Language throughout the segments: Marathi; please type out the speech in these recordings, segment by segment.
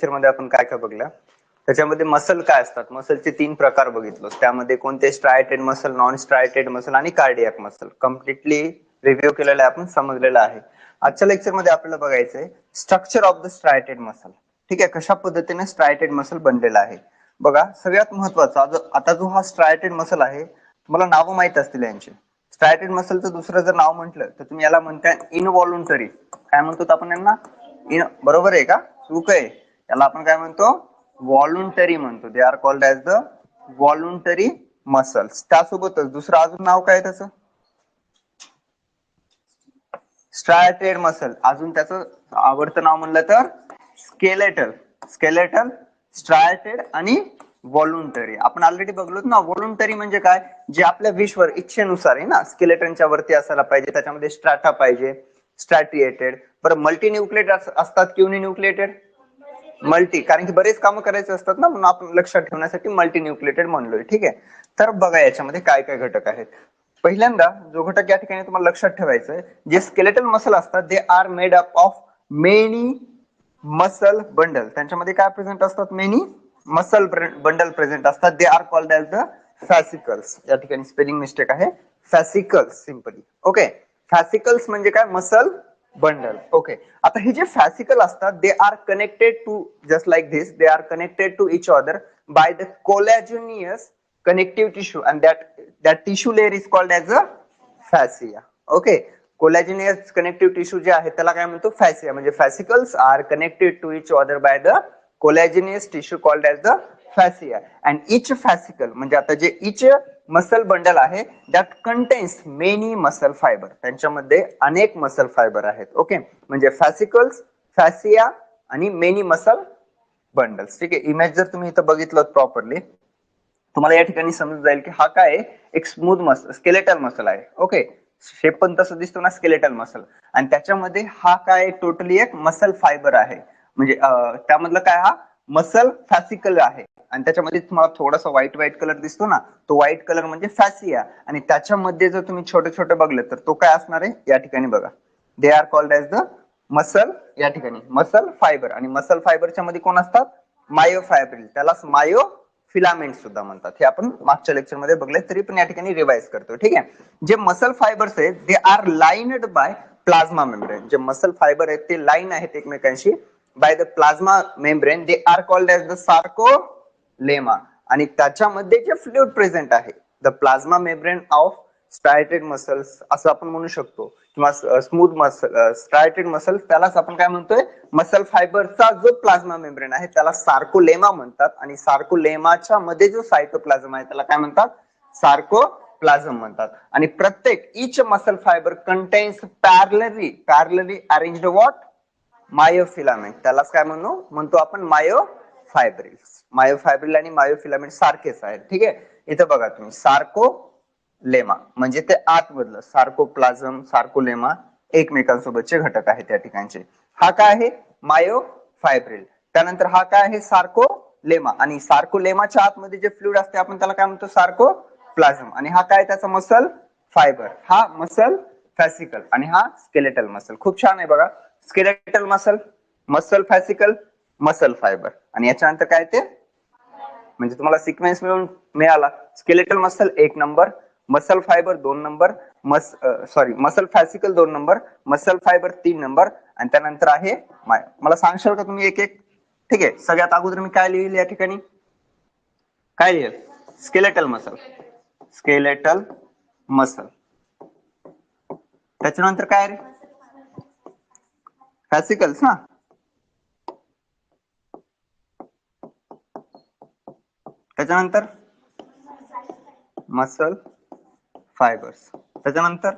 लेक्चरमध्ये आपण काय काय बघलं? त्याच्यामध्ये मसल काय असतात? मसलचे तीन प्रकार बघितलो. त्यामध्ये कोणते striated muscle non striated muscle आणि कार्डियाक मसल कम्प्लिटली रिव्ह्यू केलेला आपण समजलेलं आहे. आजच्या लेक्चरमध्ये आपल्याला बघायचंय structure of the striated muscle ठीक आहे कशा पद्धतीने स्ट्रायटेड मसल बनलेला आहे? बघा सगळ्यात महत्त्वाचा जो- आता जो हा स्ट्रायटेड मसल आहे तुम्हाला नावं माहीत असतील यांची. स्ट्रायटेड मसलचं दुसरं जर नाव म्हटलं तर तुम्ही याला म्हणताय इनवॉल्युंटरी काय म्हणतो आपण यांना? इन बरोबर आहे का? चूक आहे. त्याला आपण काय म्हणतो? व्हॉलुंटरी म्हणतो. They are called as the voluntary muscles त्यासोबतच दुसरं अजून नाव काय आहे त्याचं? स्ट्रायटेड मसल अजून त्याचं आवडतं नाव म्हणलं तर स्केलेटल स्केलेटल स्ट्रायटेड आणि व्हॉलुंटरी आपण ऑलरेडी बघलो ना व्हॉलुंटरी म्हणजे काय? जे आपल्या विश्वर इच्छेनुसार आहे ना स्केलेटनच्या वरती असायला पाहिजे त्याच्यामध्ये स्ट्रॅटा पाहिजे स्ट्रॅटिएटेड बरं मल्टी न्यूक्लिएट असतात किंवा न्यूक्लिएटेड मल्टी कारण की बरेच कामं करायचे असतात ना म्हणून आपण लक्षात ठेवण्यासाठी मल्टी न्यूक्लिएटेड म्हणलोय ठीक आहे? तर बघा याच्यामध्ये काय काय घटक आहेत? पहिल्यांदा जो घटक या ठिकाणी तुम्हाला लक्षात ठेवायचं आहे जे स्केलेटल मसल असतात they are made up of many muscle bundle त्यांच्यामध्ये काय प्रेझेंट असतात? मेनी मसल बंडल प्रेझेंट असतात. They are called as the fascicles या ठिकाणी स्पेलिंग मिस्टेक आहे. फॅसिकल्स सिम्पली ओके फॅसिकल्स म्हणजे काय? मसल बंडल ओके आता हे जे फॅसिकल असतात they are connected to just like this they are connected to each other by the collagenous connective tissue and that that tissue layer is called as a fascia okay collagenous connective tissue जे आहे त्याला काय म्हणतो? फॅसिया म्हणजे fascicles are connected to each other by the collagenous tissue called as the fascia and each fascicle म्हणजे आता जे इच मसल बंडल आहे that contains many muscle fiber त्यांच्यामध्ये अनेक मसल फायबर आहेत ओके म्हणजे फॅसिकल्स फॅसिया आणि मेनी मसल बंडल्स ठीक आहे इमेज जर तुम्ही इथं बघितलं प्रॉपरली तुम्हाला या ठिकाणी समजून जाईल की हा काय एक स्मूथ मसल स्केलेटल मसल आहे ओके शेप पण तसं दिसतो ना स्केलेटल मसल आणि त्याच्यामध्ये हा काय टोटली एक मसल फायबर आहे. म्हणजे त्यामधलं काय हा? मसल फॅसिकल आहे. आणि त्याच्यामध्ये तुम्हाला थोडासा व्हाईट व्हाईट कलर दिसतो ना तो व्हाईट कलर म्हणजे फॅसिया आणि त्याच्यामध्ये जर तुम्ही छोटे छोटे बघले तर तो काय असणार आहे? या ठिकाणी बघा. They are called as the muscle या ठिकाणी. मसल फायबर आणि मसल फायबरच्या मध्ये कोण असतात? मायो फायब्रिल त्यालाच मायो फिलामेंट सुद्धा म्हणतात. हे आपण मागच्या लेक्चरमध्ये बघले तरी पण या ठिकाणी रिवाइज करतो. ठीक आहे? जे मसल फायबर्स आहेत they are lined by plasma membrane जे मसल फायबर आहेत ते लाईन आहेत एकमेकांशी. By the plasma membrane they are called as the lemma. आणि त्याच्यामध्ये जे फ्लुइड प्रेझेंट आहे the plasma membrane of striated muscles असं आपण म्हणू शकतो. किंवा स्मूथ मसल स्ट्रायटेड मसल त्यालाच आपण काय म्हणतोय? मसल फायबरचा जो प्लाझ्मा मेम्ब्रेन आहे त्याला सार्कोलेमा म्हणतात. आणि सार्कोलेमाच्या मध्ये जो सायटोप्लाझम आहे त्याला काय म्हणतात? सार्कोप्लाझम म्हणतात. आणि प्रत्येक each muscle fiber contains parallelly parallelly arrange what myofilament त्यालाच काय म्हणू? म्हणतो आपण मायो फायब्रिल मायोफायब्रिल आणि मायोफिलामेंट सारखेच आहेत. ठीक आहे? इथं बघा तुम्ही. सार्को लेमा म्हणजे ते आतमधलं सार्कोप्लाझम सार्कोलेमा एकमेकांसोबतचे घटक आहेत त्या ठिकाणचे. हा काय आहे? मायो फायब्रिल त्यानंतर हा काय आहे? सार्को लेमा आणि सार्कोलेमाच्या आतमध्ये जे फ्लुइड असते आपण त्याला काय म्हणतो? सार्को प्लाझम आणि हा काय त्याचा? Muscle fiber. हा मसल फॅसिकल. आणि हा स्केलेटल मसल. खूप छान आहे बघा. Skeletal muscle. Muscle fascicle. Muscle fiber. आणि याच्यानंतर काय ते? म्हणजे तुम्हाला सिक्वेन्स मिळून मिळाला. स्केलेटल मसल एक नंबर मसल फायबर दोन नंबर मस सॉरी मसल फॅसिकल दोन नंबर मसल फायबर तीन नंबर आणि त्यानंतर आहे माय मला सांगशाल का तुम्ही एक एक? ठीक आहे सगळ्यात अगोदर मी काय लिहिल या ठिकाणी? काय लिहिल? स्केलेटल मसल स्केलेटल मसल त्याच्यानंतर काय रे? फॅसिकल्स ना? त्याच्यानंतर मसल फायबर्स त्याच्यानंतर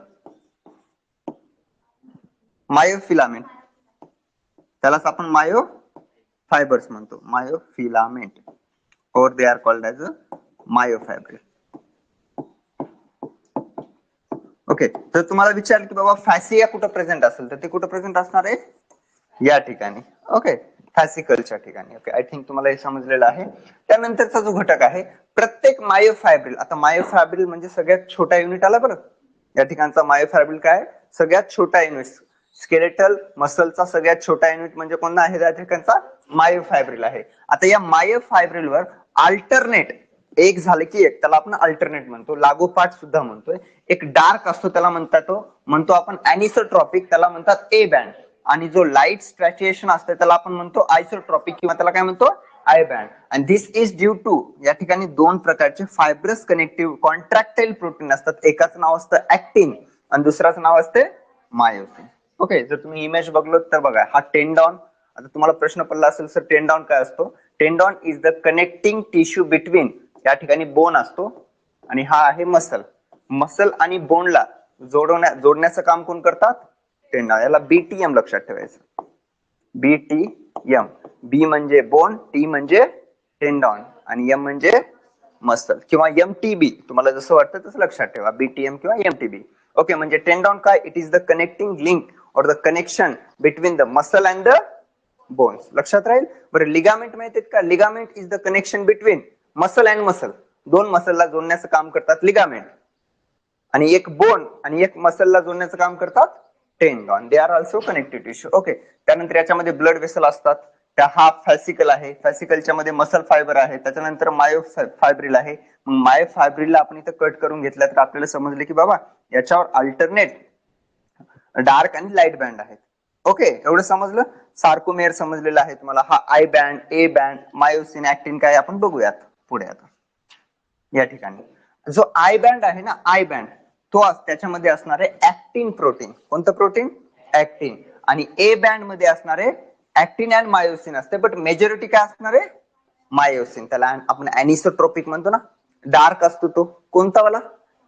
मायोफिलामेंट त्यालाच आपण मायो फायबर्स म्हणतो. Myofilament or they are called as a myofibril okay तर तुम्हाला विचारलं की बाबा फॅसिया कुठं प्रेझेंट असेल? तर ते कुठं प्रेझेंट असणार आहे? या ठिकाणी. ओके फॅसिकलच्या ठिकाणी. ओके आय थिंक तुम्हाला हे समजलेलं आहे. त्यानंतरचा जो घटक आहे प्रत्येक मायोफायब्रिल आता मायोफायब्रिल म्हणजे सगळ्यात छोटा युनिट आला बरं. या ठिकाणचा मायोफायब्रिल काय सगळ्यात छोटा युनिट स्केलेटल मसलचा सगळ्यात छोटा युनिट म्हणजे कोणता आहे? त्या ठिकाणचा मायोफायब्रिल आहे. आता या मायोफायब्रिलवर अल्टरनेट एक झालं की एक. त्याला आपण अल्टरनेट म्हणतो. लागोपाठ सुद्धा म्हणतोय. एक डार्क असतो त्याला म्हणतात तो. म्हणतो आपण अॅनिसोट्रॉपिक त्याला म्हणतात ए बँड आणि जो लाइट स्ट्रॅच्युएशन असतं त्याला आपण म्हणतो आयसोट्रॉपिक किंवा त्याला काय म्हणतो? आय बँड आणि दिस इज ड्यू टू या ठिकाणी दोन प्रकारचे फायब्रस कनेक्टिव्ह कॉन्ट्रॅक्टाईल प्रोटीन असतात. एकाच नाव असतं ऍक्टिन आणि दुसराचं नाव असते मायोसिन ओके जर तुम्ही इमेज बघलो तर बघा हा टेंडॉन आता तुम्हाला प्रश्न पडला असेल सर टेंडॉन काय असतो? Tendon is the connecting tissue between या ठिकाणी बोन असतो आणि हा आहे मसल मसल आणि बोनला जोडवण्या जोडण्याचं काम कोण करतात? टेंडा याला बीटीएम लक्षात ठेवायचं. बीटीएम बी म्हणजे बोन टी म्हणजे टेंडॉन आणि एम म्हणजे मसल किंवा एम टी बी तुम्हाला जसं वाटतं तसं लक्षात ठेवा. बीटीएम किंवा एम टी बी ओके म्हणजे टेंडॉन काय? It is the connecting link or the connection between the muscle and the bones लक्षात राहील? बरं लिगामेंट माहितीत का? Ligament is the connection between muscle and muscle दोन मसलला जोडण्याचं काम करतात लिगामेंट आणि एक बोन आणि एक मसलला जोडण्याचं काम करतात tendon they are also connected tissue okay त्यानंतर याच्यामध्ये ब्लड वेसल असतात. त्या हा फॅसिकल आहे. फॅसिकलच्या मध्ये मसल फायबर आहे. त्याच्यानंतर मायो फायब्रिल आहे. मग मायो फायब्रिलला आपण इथं कट करून घेतलं तर आपल्याला समजले की बाबा याच्यावर अल्टरनेट डार्क आणि लाइट बँड आहेत. ओके एवढं समजलं? सार्कोमेअर समजलेलं आहे तुम्हाला. हा I band A band myosin actin काय आपण बघूयात पुढे आता. या ठिकाणी. जो आय बँड आहे ना आय बँड तो त्याच्यामध्ये असणारे ऍक्टिन प्रोटीन. कोणतं प्रोटीन? ऍक्टिन. आणि ए बँडमध्ये असणारे ऍक्टिन अँड मायोसिन असते. बट मेजॉरिटी काय असणार? आहे मायोसिन. त्याला आपण अॅनिसोट्रोपिक म्हणतो ना? डार्क असतो तो. कोणता वाला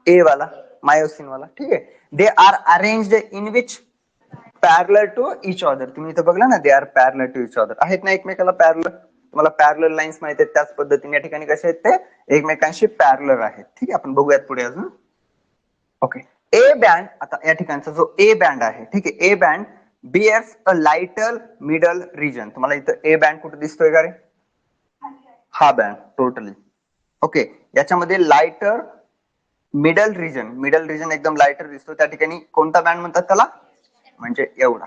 ए वाला मायोसिन वाला ठीक आहे? They are arrange in which parallel to each other तुम्ही इथं बघला ना? They are parallel to each other आहेत ना एकमेकाला पॅरलर तुम्हाला पॅरलर लाईन्स माहिती आहेत. त्याच पद्धतीने या ठिकाणी कसे आहेत ते? एकमेकांशी पॅरलर आहेत. ठीक आहे? आपण बघूयात पुढे अजून. ओके ए बँड आता या ठिकाणचा जो ए बँड आहे ठीक आहे A band B F a lighter middle region तुम्हाला इथं ए बँड कुठे दिसतोय का रे? हा बँड टोटली ओके याच्यामध्ये lighter middle region middle region एकदम लाइटर दिसतो त्या ठिकाणी कोणता बँड म्हणतात त्याला? म्हणजे एवढा.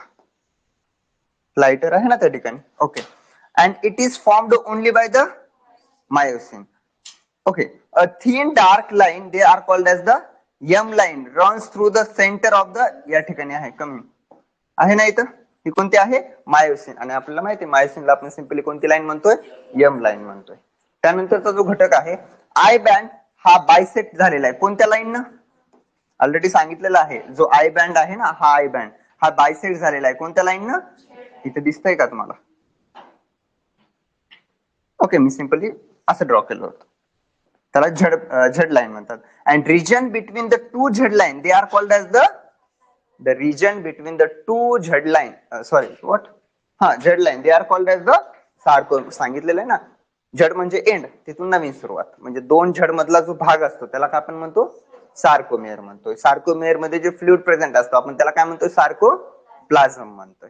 लाइटर आहे ना त्या ठिकाणी? Okay and it is formed only by the myosin okay a thin dark line they are called as the M line runs through the centre of the या ठिकाणी आहे कमी. आहे ना इथं? ही कोणती आहे? मायोसिन. आणि आपल्याला माहिती आहे मायोसिनला आपण सिम्पली कोणती लाईन म्हणतोय? यम लाईन म्हणतोय. त्यानंतरचा जो घटक आहे आय बँड हा बायसेक्ट झालेला आहे. कोणत्या लाईन ऑलरेडी सांगितलेला आहे. जो आय बँड आहे ना हा आय बँड हा बायसेक्ट झालेला आहे. कोणत्या लाईन ना? इथे दिसतंय का तुम्हाला? ओके मी सिम्पली असं ड्रॉ केलं होतं. त्याला झड झड लाईन म्हणतात. And region between the two Z line they are called as the the region between the two Z line sorry what हा Z line they are called as the sarco सांगितलेलं आहे ना? झड म्हणजे एंड तिथून नवीन सुरुवात. म्हणजे दोन झड मधला जो भाग असतो त्याला काय आपण म्हणतो? सार्कोमेअर म्हणतोय. सार्कोमेअरमध्ये जे फ्लुइड प्रेझेंट असतो आपण त्याला काय म्हणतोय? सार्को प्लाझम म्हणतोय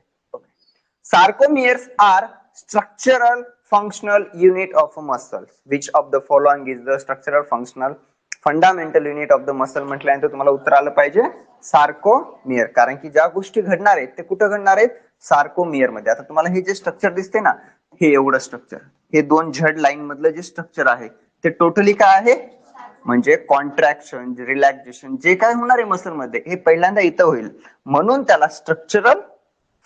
sarcomeres are structural functional unit of a muscle. Which of the following is the structural functional fundamental unit of the muscle म्हटल्यानंतर तुम्हाला उत्तर आलं पाहिजे सार्कोमियर कारण की ज्या गोष्टी घडणार आहेत ते कुठं घडणार आहेत? सार्कोमियरमध्ये. आता तुम्हाला हे जे स्ट्रक्चर दिसते ना हे एवढं स्ट्रक्चर हे दोन झड लाईन मधलं जे स्ट्रक्चर आहे ते टोटली काय आहे? म्हणजे कॉन्ट्रॅक्शन रिलॅक्सेशन जे काय होणार आहे मसलमध्ये हे पहिल्यांदा इथं होईल. म्हणून त्याला स्ट्रक्चरल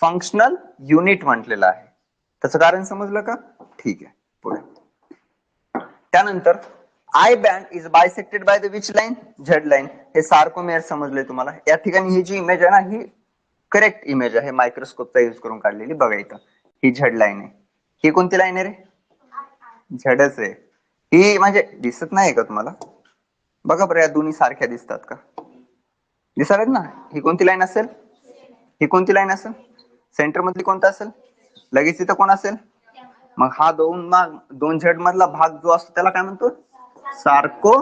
फंक्शनल युनिट म्हटलेलं आहे. त्याचं कारण समजलं का? ठीक आहे पुढे. त्यानंतर I band is bisected by the which line Z line हे सार्कोमेअर समजले तुम्हाला. या ठिकाणी ही जी इमेज आहे ना ही करेक्ट इमेज आहे. मायक्रोस्कोपचा युज करून काढलेली. बघा इथं. ही झेड लाईन आहे. ही कोणती लाईन आहे रे? झडच आहे. ही म्हणजे दिसत नाही का तुम्हाला? बघा बरं या दोन्ही सारख्या दिसतात का? दिसत ना? ही कोणती लाईन असेल? ही कोणती लाईन असेल? सेंटर मधली कोणता असेल? लगेच इथं कोण असेल? मग हा दोन माग दोन झेड मधला भाग जो असतो त्याला काय म्हणतो? सारको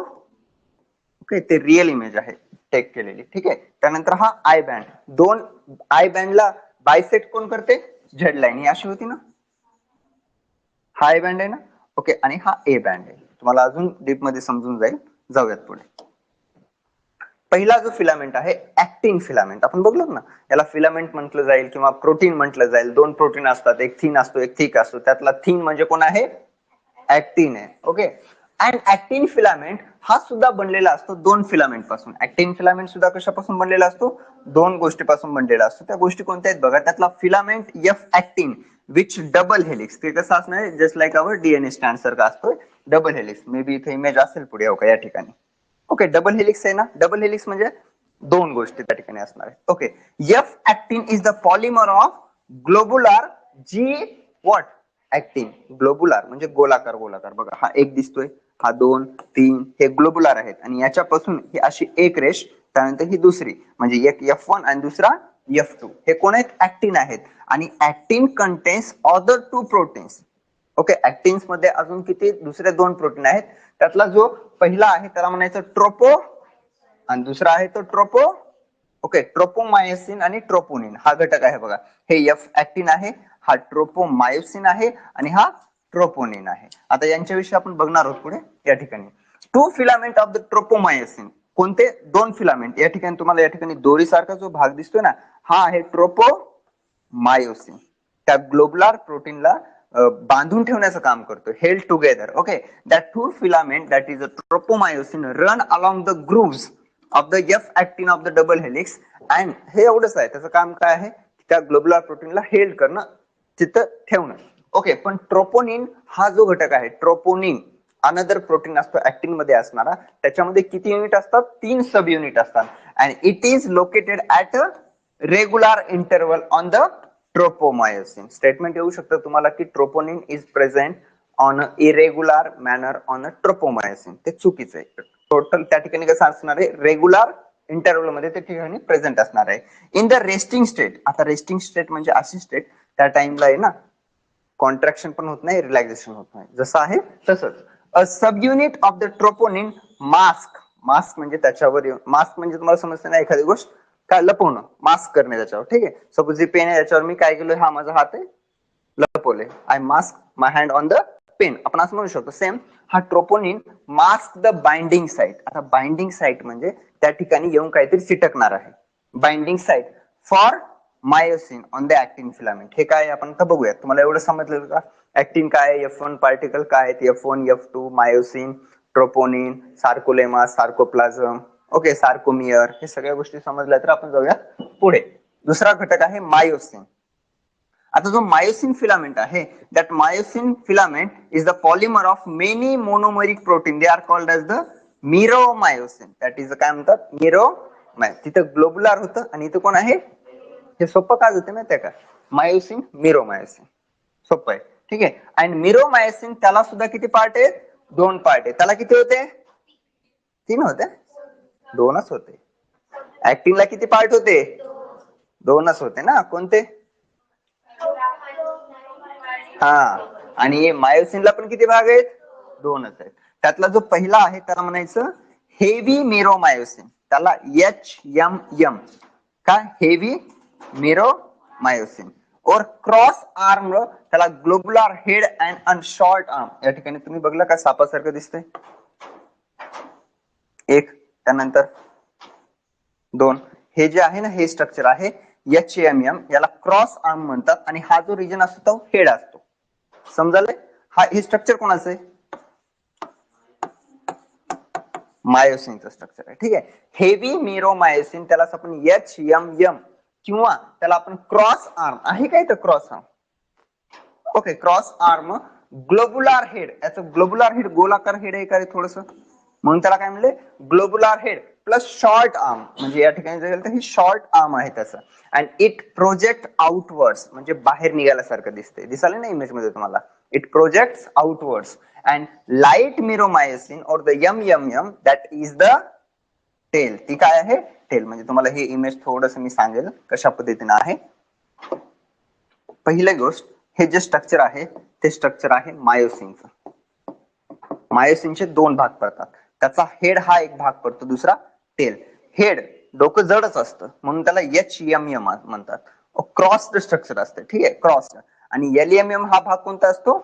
ओके ते रिअल इमेज आहे टेक केलेली ठीक आहे? त्यानंतर हा आय बँड दोन आय बँडला बायसेट कोण करते? झेड लाईन ही अशी होती ना? हा आय बँड आहे ना? ओके आणि हा ए बँड आहे. तुम्हाला अजून डीपमध्ये समजून जाईल. जाऊयात पुढे. पहिला जो फिलामेंट आहे ऍक्टिन फिलामेंट आपण बघलो ना याला फिलामेंट म्हटलं जाईल किंवा प्रोटीन म्हटलं जाईल. दोन प्रोटीन असतात एक थिन असतो एक थिक असतो. त्यातला थिन म्हणजे कोण आहे? ऍक्टिन आहे. ओके अँड ऍक्टिन फिलामेंट हा सुद्धा बनलेला असतो दोन फिलामेंटपासून. ऍक्टिन फिलामेंट सुद्धा कशापासून बनलेला असतो? दोन गोष्टीपासून बनलेला असतो. त्या गोष्टी कोणत्या आहेत बघा? त्यातला filament F actin which double helix ते कसं असणार just like our DNA stand सारखा असतो डबल हेलिक्स मे बी इथे इमेज असेल पुढे हो का? या ठिकाणी. ओके डबल हेलिक्स आहे ना? डबल हेलिक्स म्हणजे दोन गोष्टी त्या ठिकाणी असणार आहेत. Okay F actin is the polymer of globular G what actin globular म्हणजे गोलाकार गोलाकार. बघा हा एक दिसतोय हा दोन तीन हे ग्लोबुलार आहेत. आणि याच्यापासून ही अशी एक रेष त्यानंतर ही दुसरी म्हणजे एक एफ वन आणि दुसरा एफ टू हे कोण आहेत? ऍक्टिन आहेत. आणि actin contains other two proteins okay ऍक्टिन्समध्ये अजून किती? दुसरे दोन प्रोटीन आहेत. त्यातला जो पहिला आहे त्याला म्हणायचं ट्रोपो आणि दुसरा आहे तो ट्रोपो ओके ट्रोपोमायोसिन आणि ट्रोपोनिन. हा घटक आहे बघा. हे एफ ऍक्टिन आहे हा ट्रोपोमायोसिन आहे आणि हा ट्रोपोनिन आहे. आता यांच्याविषयी आपण बघणार आहोत पुढे या ठिकाणी. Two filament of the tropomyosin कोणते? दोन फिलामेंट या ठिकाणी तुम्हाला या ठिकाणी दोरीसारखा जो भाग दिसतोय ना हा आहे ट्रोपो मायोसिन त्या ग्लोबलार प्रोटीनला बांधून ठेवण्याचं काम करतो. Held together okay that two filament that is a tropomyosin run along the grooves of the F actin of the double helix and हे एवढंच आहे. त्याचं काम काय आहे? त्या ग्लोबुलर प्रोटीनला हेल्ड करणं तिथं ठेवणं. ओके पण ट्रोपोनिन हा जो घटक आहे ट्रोपोनिन अनदर प्रोटीन असतो ऍक्टिनमध्ये असणारा. त्याच्यामध्ये किती युनिट असतात? तीन सब युनिट असतात. And it is located at a regular interval on the tropomyosin. Statement येऊ शकतं तुम्हाला की troponin is present on a irregular manner on a tropomyosin ते चुकीचं आहे. टोटल त्या ठिकाणी कसं असणार आहे? रेग्युलर इंटरव्हलमध्ये त्या ठिकाणी प्रेझेंट असणार आहे. इन द रेस्टिंग स्टेट आता रेस्टिंग स्टेट म्हणजे अशी स्टेट त्या टाइमला आहे ना कॉन्ट्रॅक्शन पण होत नाही रिलॅक्सेशन होत नाही. जसं आहे तसंच. A sub unit of the troponin mask mask म्हणजे त्याच्यावर मास्क म्हणजे तुम्हाला समजते ना एखादी गोष्ट? काय लपवणं मास्क करणे त्याच्यावर ठीक आहे? सपोज ही पेन आहे त्याच्यावर मी काय केलं हा माझा हात आहे लपवले. I mask my hand on the pen आपण असं म्हणू शकतो सेम हा troponin mask the binding site आता बाइंडिंग साईट म्हणजे त्या ठिकाणी येऊन काहीतरी चिटकणार आहे. Binding site for myosin on the actin filament हे काय आहे आपण आता बघूयात. तुम्हाला एवढं समजलं का? ऍक्टिन काय एफ वन पार्टिकल काय आहेत? F one F two myosin troponin sarcolemma sarcoplasm okay sarcomere हे सगळ्या गोष्टी समजल्या तर आपण जाऊया पुढे. दुसरा घटक आहे मायोसिन. आता जो मायोसिन फिलामेंट आहे that myosin filament is the polymer of many monomeric protein they are called as the meromyosin that is काय म्हणतात? मिरो तिथं ग्लोबुलर होतं आणि इथं कोण आहे? हे सोपं का जाते माहितीये का? मायोसिन मिरो मायोसिन सोपं आहे. ठीक आहे? आणि मिरोमायोसिन त्याला सुद्धा किती पार्ट आहेत दोन पार्ट आहे. त्याला किती होते? तीन होते. दोनच होते. ऍक्टिंगला किती पार्ट होते? दोनच होते ना? कोणते? हा. आणि मायोसिनला पण किती भाग आहेत? दोनच आहेत. त्यातला जो पहिला आहे त्याला म्हणायचं हेवी मिरोमायोसिन त्याला एच एम एम का heavy meromyosin or cross arm त्याला globular head and an short arm या ठिकाणी तुम्ही बघला का? सापासारखं दिसतंय. एक त्यानंतर दोन. हे जे आहे ना हे स्ट्रक्चर आहे एच एम एम याला क्रॉस आर्म म्हणतात आणि हा जो रिजन असतो तो हेड असतो. समजाले हा हे स्ट्रक्चर कोणाचं आहे? मायोसिनचं स्ट्रक्चर आहे. ठीक आहे? हेवी मिरोमायोसिन त्यालाच आपण एच एम एम किंवा त्याला आपण क्रॉस आर्म आहे काय तर cross arm okay cross arm globular head याचं ग्लोबुलार हेड गोलाकार हेड आहे का रे थोडस? म्हणून त्याला काय म्हणले? Globular head plus short arm म्हणजे या ठिकाणी जर तर ही शॉर्ट आर्म आहे त्याचं. अँड इट प्रोजेक्ट आउटवर्ड्स म्हणजे बाहेर निघाल्यासारखं दिसते दिसाले ना इमेजमध्ये तुम्हाला. It project outwards and light meromyosin or the um um um that is the tail ती काय आहे? टेल म्हणजे तुम्हाला हे इमेज थोडस मी सांगेल कशा पद्धतीने आहे. पहिली गोष्ट हे जे स्ट्रक्चर आहे ते स्ट्रक्चर आहे मायोसिनचं मायोसिनचे दोन भाग पडतात. त्याचा हेड हा एक भाग पडतो दुसरा टेल हेड डोकं जडच असतं म्हणून त्याला एच एम एम म्हणतात. क्रॉस स्ट्रक्चर असते ठीक आहे? क्रॉस आणि एल एम एम हा भाग कोणता असतो?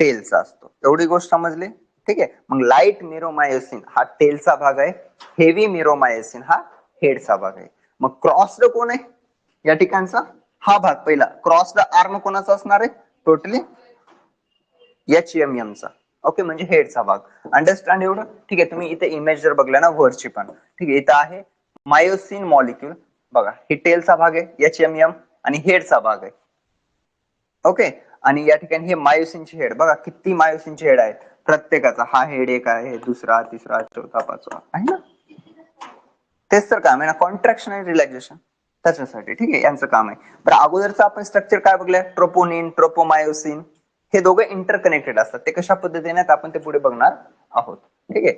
टेलचा असतो. एवढी गोष्ट समजली? ठीक आहे? मग लाइट मिरोमायोसिन हा टेलचा भाग आहे. हेवी मिरोमायोसिन हा हेडचा भाग आहे. मग क्रॉस्ड कोण आहे? या ठिकाणचा? हा भाग पहिला. क्रॉस्ड आर्म कोणाचा असणार आहे? टोटली एच एम एमचा ओके म्हणजे हेडचा भाग. अंडरस्टँड एवढं? ठीक आहे तुम्ही इथे इमेज जर बघला ना वरची पण. ठीक आहे इथं आहे मायोसिन मॉलिक्यूल बघा हे टेलचा भाग आहे एच एम एम आणि हेडचा भाग आहे. ओके आणि या ठिकाणी हे मायोसिनचे हेड बघा किती मायोसिनचे हेड आहेत. प्रत्येकाचा. हा हेड एक आहे दुसरा तिसरा चौथा पाचवा. आहे ना? तेच तर काम आहे ना. कॉन्ट्रॅक्शन आणि रिलॅक्झेशन त्याच्यासाठी. ठीक आहे यांचं काम आहे. तर अगोदरचं आपण स्ट्रक्चर काय बघलं ट्रोपोनिन ट्रोपोमायोसिन हे दोघं इंटरकनेक्टेड असतात. ते कशा पद्धतीने आहेत आपण ते पुढे बघणार आहोत. ठीक आहे?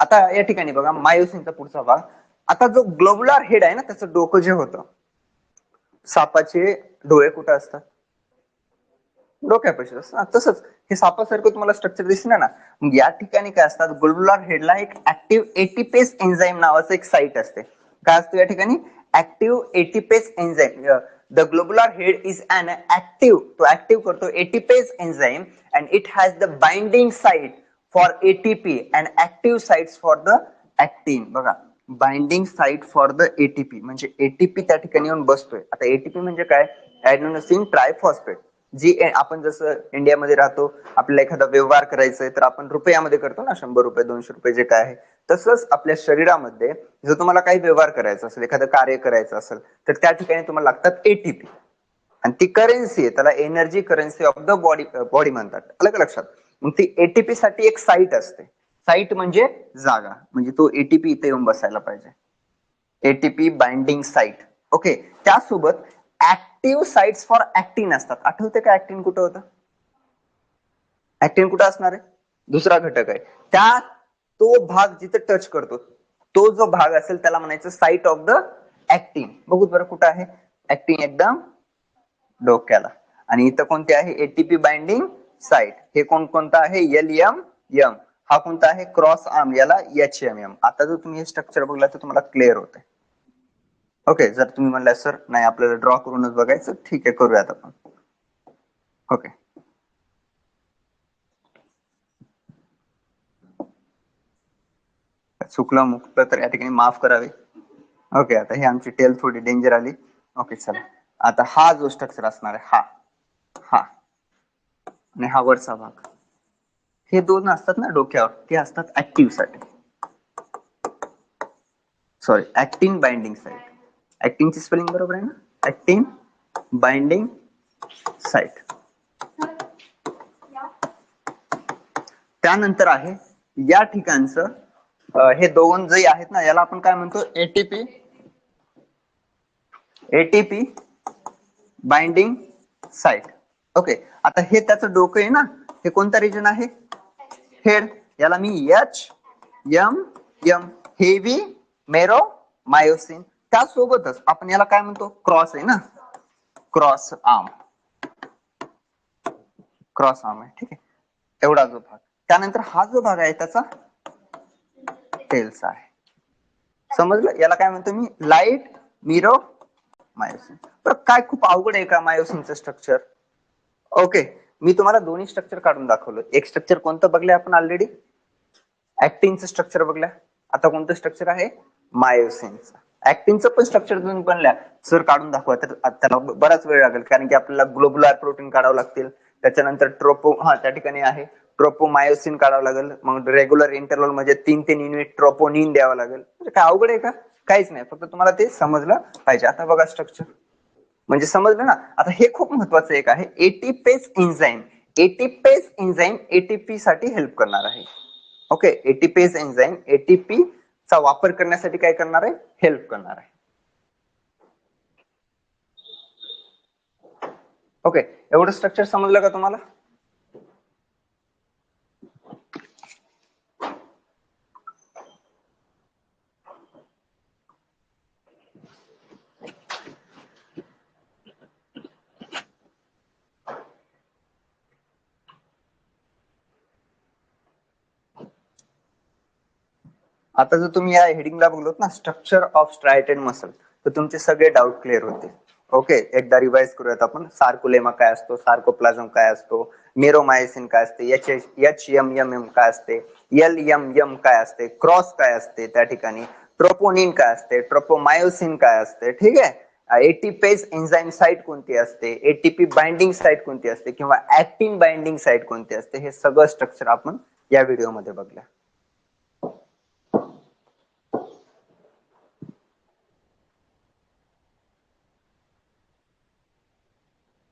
आता या ठिकाणी बघा मायोसिनचा पुढचा भाग. आता जो ग्लोबुलर हेड आहे ना त्याचं डोकं जे होतं सापाचे डोळे कुठं असतात? डोक्यापाशी असतात. तसंच हे सापासारखं तुम्हाला स्ट्रक्चर दिसणार ना. मग या ठिकाणी काय असतात? ग्लोबुलर हेडला एक ऍक्टिव्ह एटीपेस एन्झाईम नावाचं एक साईट असते. काय असतं या ठिकाणी? Active ATPase enzyme the globular head is inactive तो ऍक्टिव्ह करतो ATPase enzyme and it has the binding site for ATP and active sites for the actin बघा binding site for the ATP म्हणजे एटीपी त्या ठिकाणी येऊन बसतोय. आता एटीपी म्हणजे काय? ऍडनोसिन ट्रायफॉस्फेट जी आपण जसं इंडियामध्ये राहतो आपल्याला एखादा व्यवहार करायचा आहे तर आपण रुपयामध्ये करतो ना शंभर रुपये दोनशे रुपये जे काय आहे तसंच आपल्या शरीरामध्ये जर तुम्हाला काही व्यवहार करायचा असेल एखादं कार्य करायचं असेल तर त्या ठिकाणी तुम्हाला लागतात एटीपी आणि ती करन्सी आहे त्याला energy currency of the body body म्हणतात. अलग लक्षात. मग ती एटीपी साठी एक साईट असते. साईट म्हणजे जागा. म्हणजे तो एटीपी इथे येऊन बसायला पाहिजे. एटीपी बाइंडिंग साईट ओके त्यासोबत ऍक्टिव्ह साईट फॉर ऍक्टिन असतात. आठवते का ऍक्टिन कुठं होतं? ऍक्टिन कुठं असणार आहे? दुसरा घटक आहे. त्या तो भाग जिथे टच करतो तो जो भाग असेल त्याला म्हणायचं साईट ऑफ द ऍक्टिन बघू बरं कुठं आहे. ऍक्टिन एकदम डोक्याला. आणि इथं कोणते आहे? एटीपी बाइंडिंग साईट हे कोण कोणतं आहे? एल एम एम हा कोणता आहे? क्रॉस आर्म याला एच एम एम आता जर तुम्ही हे स्ट्रक्चर बघला तर तुम्हाला क्लिअर होते ओके जर तुम्ही म्हणला सर नाही आपल्याला ड्रॉ करूनच बघायचं. ठीक आहे करूयात आपण. ओके चुकलं मुकलं तर या ठिकाणी माफ करावे. ओके आता ही आमची टेल थोडी डेंजर आली. ओके चला. आता हा जो स्ट्रक्चर असणार आहे हा. हा. आणि हा वरचा भाग. हे दोन असतात ना डोक्यावर ते असतात ऍक्टिव्हसाठी सॉरी ऍक्टिंग बाइंडिंग साईट ऍक्टिंगची स्पेलिंग बरोबर आहे ना? ऍक्टिंग बाइंडिंग साईट त्यानंतर आहे या ठिकाणचं हे दोन जे आहेत ना याला आपण काय म्हणतो? ATP ATP binding site okay आता हे त्याचं डोकं आहे ना हे कोणता रिजन आहे? हेड याला मी H M M heavy meromyosin त्यासोबतच आपण याला काय म्हणतो? क्रॉस आहे ना? क्रॉस आर्म क्रॉस आर्म आहे ठीक आहे. एवढा जो भाग. त्यानंतर हा जो भाग आहे त्याचा टेल्स आहे. समजलं? याला काय म्हणतो मी? लाइट मिरो मायोसिन तर काय खूप अवघड आहे का मायोसिनचं स्ट्रक्चर ओके मी तुम्हाला दोन्ही स्ट्रक्चर काढून दाखवलं. एक स्ट्रक्चर कोणतं बघलं आपण ऑलरेडी ऍक्टिंगचं स्ट्रक्चर बघल्या. आता कोणतं स्ट्रक्चर आहे? मायोसिनचं ऍक्टिनचं पण स्ट्रक्चर तुम्ही बनल्या. सर काढून दाखवा. तर त्याला बराच वेळ लागेल. कारण की आपल्याला ग्लोबुलर प्रोटीन काढावं लागतील. त्याच्यानंतर ट्रोपो हा त्या ठिकाणी आहे. ट्रोपोमायोसिन काढावं लागेल. मग रेग्युलर इंटरवल म्हणजे तीन तीन युनिट ट्रोपोनिन द्यावं लागेल. म्हणजे काय अवघड आहे का? काहीच नाही. फक्त तुम्हाला ते समजलं पाहिजे. आता बघा स्ट्रक्चर म्हणजे समजलं ना? आता हे खूप महत्वाचं एक आहे. ATPase enzyme ATPase enzyme ATP साठी हेल्प करणार आहे. ओके एटीपेस एन्झाईम एटीपी चा वापर करण्यासाठी काय करणार आहे? हेल्प करणार आहे. ओके एवढं स्ट्रक्चर समजलं का तुम्हाला? आता जर तुम्ही या हेडिंगला बघलोत ना स्ट्रक्चर ऑफ स्ट्रायटेन मसल तर तुमचे सगळे डाऊट क्लिअर होते ओके एकदा रिवाइज करूयात आपण. सार्कुलेमा काय असतो? सार्कोप्लाझम काय असतो? नेरोमायसिन काय असते? H H M M M काय असते? एल एम एम काय असते? क्रॉस काय असते त्या ठिकाणी? ट्रोपोनिन काय असते? ट्रोपोमायोसिन काय असते? ठीक आहे? एटीपेज एन्झाईम साईट कोणती असते? एटीपी बाइंडिंग साईट कोणती असते? किंवा ऍक्टिन बाइंडिंग साईट कोणती असते? हे सगळं स्ट्रक्चर आपण या व्हिडिओमध्ये बघल्या